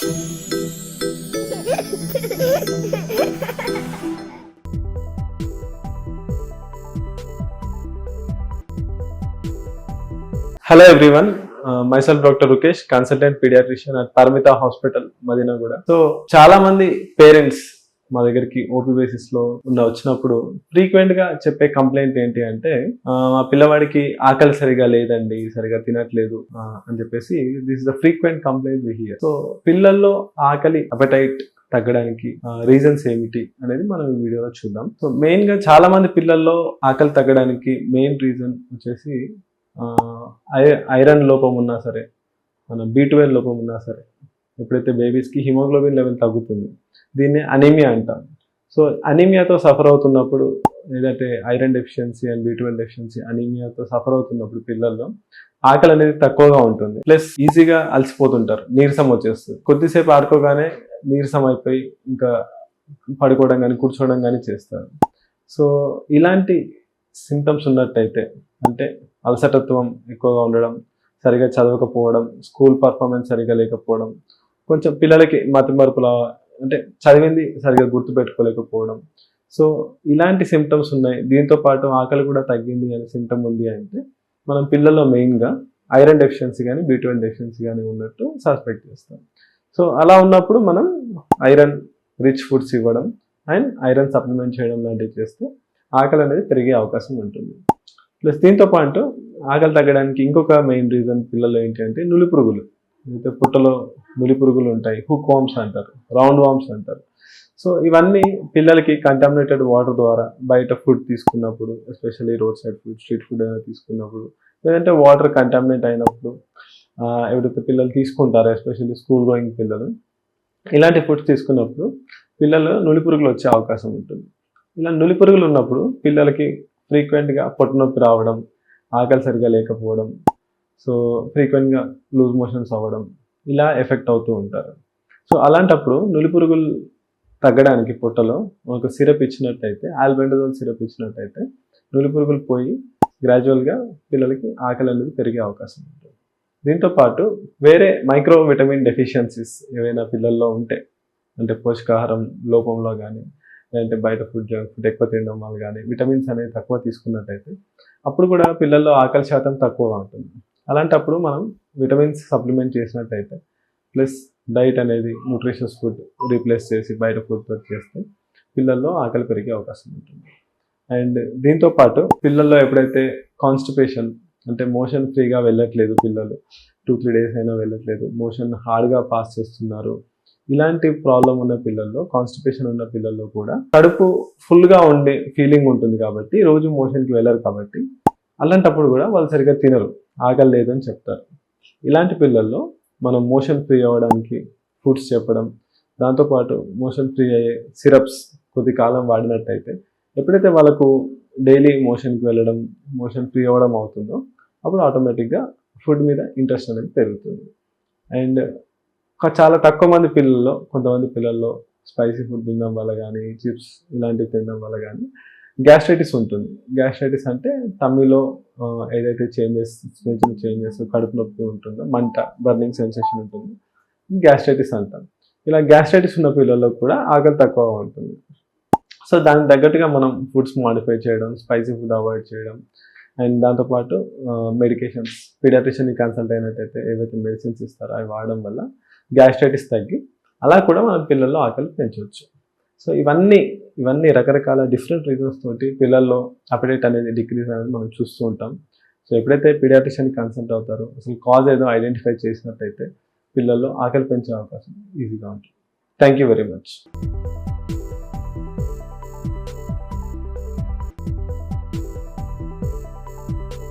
Hello everyone myself doctor Rukesh consultant paediatrician at Parmita hospital Madina కూడా so చాలా మంది parents మా దగ్గరికి ఓపీ బేసిస్లో ఉన్న వచ్చినప్పుడు ఫ్రీక్వెంట్గా చెప్పే కంప్లైంట్ ఏంటి అంటే మా పిల్లవాడికి ఆకలి సరిగా లేదండి సరిగా తినట్లేదు అని చెప్పేసి this the frequent complaint we hear so పిల్లల్లో ఆకలి అపెటైట్ తగ్గడానికి రీజన్స్ ఏమిటి అనేది మనం ఈ వీడియోలో చూద్దాం. సో మెయిన్గా చాలా మంది పిల్లల్లో ఆకలి తగ్గడానికి మెయిన్ రీజన్ వచ్చేసి ఐ- ఐరన్ లోపం ఉన్నా సరే మన బీ ట్వెల్వ్ లోపం ఉన్నా సరే ఎప్పుడైతే బేబీస్కి హిమోగ్లోబిన్ లెవెల్ తగ్గుతుంది దీన్ని అనీమియా అంటాం సో అనీమియాతో సఫర్ అవుతున్నప్పుడు ఏదంటే iron deficiency and B twelve deficiency అనీమియాతో suffer అవుతున్నప్పుడు పిల్లల్లో ఆకలి అనేది తక్కువగా ఉంటుంది. ప్లస్ ఈజీగా అలసిపోతుంటారు. నీరసం వచ్చేస్తుంది. కొద్దిసేపు ఆడుకోగానే నీరసం అయిపోయి ఇంకా పడుకోవడం కానీ కూర్చోవడం కానీ చేస్తారు. సో ఇలాంటి సిమ్టమ్స్ ఉన్నట్టయితే అంటే అలసటత్వం ఎక్కువగా ఉండడం సరిగా చదవకపోవడం స్కూల్ పర్ఫార్మెన్స్ సరిగా లేకపోవడం కొంచెం పిల్లలకి మతి మరుపుల అంటే చదివింది సరిగా గుర్తుపెట్టుకోలేకపోవడం. సో ఇలాంటి సిమ్టమ్స్ ఉన్నాయి. దీంతో పాటు ఆకలి కూడా తగ్గింది అనే సిమ్టమ్ ఉంది అంటే మనం పిల్లల్లో మెయిన్గా ఐరన్ డెఫిషియన్సీ కానీ బీట్వెన్ డెఫిషియన్సీ కానీ ఉన్నట్టు సస్పెక్ట్ చేస్తాం. సో అలా ఉన్నప్పుడు మనం ఐరన్ రిచ్ ఫుడ్స్ ఇవ్వడం అండ్ ఐరన్ సప్లిమెంట్ చేయడం లాంటివి చేస్తే ఆకలి అనేది పెరిగే అవకాశం ఉంటుంది. ప్లస్ దీంతో పాటు ఆకలి తగ్గడానికి ఇంకొక మెయిన్ రీజన్ పిల్లలు ఏంటి అంటే నులి పురుగులు అయితే పుట్టలో నులి పురుగులు ఉంటాయి హుక్ వామ్స్ అంటారు రౌండ్ వామ్స్ అంటారు. సో ఇవన్నీ పిల్లలకి కంటామినేటెడ్ వాటర్ ద్వారా బయట ఫుడ్ తీసుకున్నప్పుడు especially road side food street food ఏదైనా తీసుకున్నప్పుడు లేదంటే వాటర్ కంటామినేట్ అయినప్పుడు ఎవరైతే పిల్లలు తీసుకుంటారో ఎస్పెషల్లీ స్కూల్ గోయింగ్ పిల్లలు ఇలాంటి ఫుడ్స్ తీసుకున్నప్పుడు పిల్లలు నులి పురుగులు వచ్చే అవకాశం ఉంటుంది. ఇలా నులి పురుగులు ఉన్నప్పుడు పిల్లలకి ఫ్రీక్వెంట్గా పొట్టనొప్పి రావడం ఆకలి సరిగా లేకపోవడం సో ఫ్రీక్వెంట్గా లూజ్ మోషన్స్ అవ్వడం ఇలా ఎఫెక్ట్ అవుతూ ఉంటారు. సో అలాంటప్పుడు నులిపురుగులు తగ్గడానికి పొట్టలో ఒక సిరప్ ఇచ్చినట్టయితే ఆల్బెండజోల్ సిరప్ ఇచ్చినట్టయితే నులి పురుగులు పోయి గ్రాడ్యువల్గా పిల్లలకి ఆకలి అనేది పెరిగే అవకాశం ఉంటుంది. దీంతో పాటు వేరే మైక్రో విటమిన్ డెఫిషియన్సీస్ ఏవైనా పిల్లల్లో ఉంటే అంటే పోషకాహారం లోపంలో కానీ లేదంటే బయట ఫుడ్ జంక్ ఫుడ్ ఎక్కువ తినడం వల్ల కానీ విటమిన్స్ అనేవి తక్కువ తీసుకున్నట్టయితే అప్పుడు కూడా పిల్లల్లో ఆకలి శాతం తక్కువగా ఉంటుంది. అలాంటప్పుడు మనం విటమిన్స్ సప్లిమెంట్ చేసినట్టయితే ప్లస్ డైట్ అనేది న్యూట్రిషియస్ ఫుడ్ రీప్లేస్ చేసి బయట ఫుడ్తో చేస్తే పిల్లల్లో ఆకలి పెరిగే అవకాశం ఉంటుంది. అండ్ దీంతో పాటు పిల్లల్లో ఎప్పుడైతే కాన్స్టిపేషన్ అంటే మోషన్ ఫ్రీగా వెళ్ళట్లేదు పిల్లలు టూ త్రీ డేస్ అయినా వెళ్ళట్లేదు మోషన్ హార్డ్గా పాస్ చేస్తున్నారు ఇలాంటి ప్రాబ్లం ఉన్న పిల్లల్లో కాన్స్టిపేషన్ ఉన్న పిల్లల్లో కూడా కడుపు ఫుల్గా ఉండే ఫీలింగ్ ఉంటుంది కాబట్టి రోజు మోషన్కి వెళ్ళరు కాబట్టి అలాంటప్పుడు కూడా వాళ్ళు సరిగ్గా తినరు. ఆకలి లేదని చెప్తారు. ఇలాంటి పిల్లల్లో మనం మోషన్ ఫ్రీ అవ్వడానికి ఫుడ్స్ చెప్పడం దాంతోపాటు మోషన్ ఫ్రీ అయ్యే సిరప్స్ కొద్ది కాలం వాడినట్టయితే ఎప్పుడైతే వాళ్ళకు డైలీ మోషన్కి వెళ్ళడం మోషన్ ఫ్రీ అవ్వడం అవుతుందో అప్పుడు ఆటోమేటిక్గా ఫుడ్ మీద ఇంట్రెస్ట్ అనేది పెరుగుతుంది. అండ్ చాలా తక్కువ మంది పిల్లల్లో కొంతమంది పిల్లల్లో స్పైసీ ఫుడ్ తినడం వల్ల కానీ చిప్స్ ఇలాంటివి తినడం వల్ల కానీ గ్యాస్ట్రైటిస్ ఉంటుంది. గ్యాస్ట్రైటిస్ అంటే తమ్మిలో ఏదైతే చేంజెస్ చిన్న చిన్న చేంజెస్ కడుపు నొప్పి ఉంటుందో మంట బర్నింగ్ సెన్సేషన్ ఉంటుంది. గ్యాస్ట్రైటిస్ అంటాం. ఇలా గ్యాస్ట్రైటిస్ ఉన్న పిల్లల్లో కూడా ఆకలి తక్కువగా ఉంటుంది. సో దానికి తగ్గట్టుగా మనం ఫుడ్స్ మాడిఫై చేయడం స్పైసీ ఫుడ్ అవాయిడ్ చేయడం అండ్ దాంతోపాటు మెడికేషన్స్ పీడియాట్రిషియన్ని కన్సల్ట్ అయినట్టయితే ఏవైతే మెడిసిన్స్ ఇస్తారో అవి వాడడం వల్ల గ్యాస్ట్రైటిస్ తగ్గి అలా కూడా మన పిల్లల్లో ఆకలి పెంచవచ్చు. సో ఇవన్నీ ఇవన్నీ రకరకాల డిఫరెంట్ రీజన్స్ తోటి పిల్లల్లో అపిడేట్ అనేది డిక్రీజ్ అనేది మనం చూస్తూ ఉంటాం. సో ఎప్పుడైతే పీడియాట్రిషియన్ కన్సల్ట్ అవుతారో అసలు కాజ్ ఏదో ఐడెంటిఫై చేసినట్టయితే పిల్లల్లో ఆకలి పెంచే అవకాశం ఈజీగా ఉంటుంది. Thank you very much